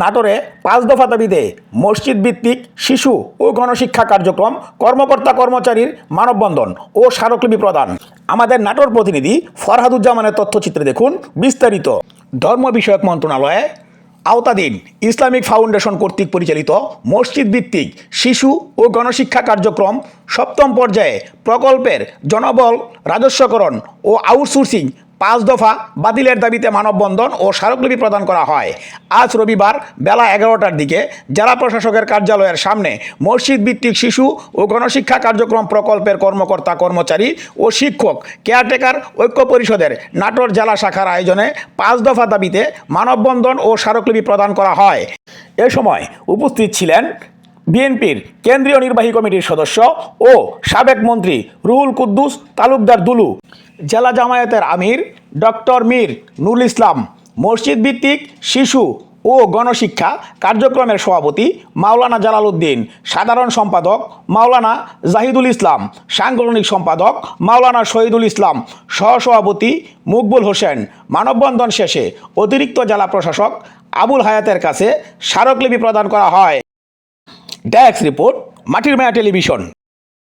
নাটোরে পাঁচ দফা দাবিতে মসজিদ ভিত্তিক শিশু ও গণশিক্ষা কার্যক্রম, কর্মকর্তা কর্মচারীর মানববন্ধন ও স্মারকলিপি প্রদান। আমাদের নাটোর প্রতিনিধি ফরহাদুজ্জামানের তথ্যচিত্রে দেখুন বিস্তারিত। ধর্ম বিষয়ক মন্ত্রণালয়ে আওতাধীন ইসলামিক ফাউন্ডেশন কর্তৃক পরিচালিত মসজিদ ভিত্তিক শিশু ও গণশিক্ষা কার্যক্রম সপ্তম পর্যায়ে প্রকল্পের জনবল, রাজস্বকরণ ও আউটসোর্সিং পাঁচ দফা বাতিলের দাবিতে মানববন্ধন ও স্মারকলিপি প্রদান করা হয়। আজ রবিবার বেলা এগারোটার দিকে জেলা প্রশাসকের কার্যালয়ের সামনে মসজিদ ভিত্তিক শিশু ও গণশিক্ষা কার্যক্রম প্রকল্পের কর্মকর্তা কর্মচারী ও শিক্ষক কেয়ারটেকার ঐক্য পরিষদের নাটোর জেলা শাখার আয়োজনে পাঁচ দফা দাবিতে মানববন্ধন ও স্মারকলিপি প্রদান করা হয়। এ সময় উপস্থিত ছিলেন বিএনপির কেন্দ্রীয় নির্বাহী কমিটির সদস্য ও সাবেক মন্ত্রী রুহুল কুদ্দুস, তালুকদার দুলু, জেলা জামায়াতের আমির ডক্টর মীর নুরুল ইসলাম, মসজিদ ভিত্তিক শিশু ও গণশিক্ষা কার্যক্রমের সভাপতি মাওলানা জালাল উদ্দিন সাধারণ সম্পাদক মাওলানা জাহিদুল ইসলাম, সাংগঠনিক সম্পাদক মাওলানা শহীদুল ইসলাম, সহসভাপতি মুকবুল হোসেন, মানববন্ধন শেষে অতিরিক্ত জেলা প্রশাসক আবুল হায়াতের কাছে স্মারকলিপি প্রদান করা হয়। ড্যাক্স রিপোর্ট মাটির মায়া টেলিভিশন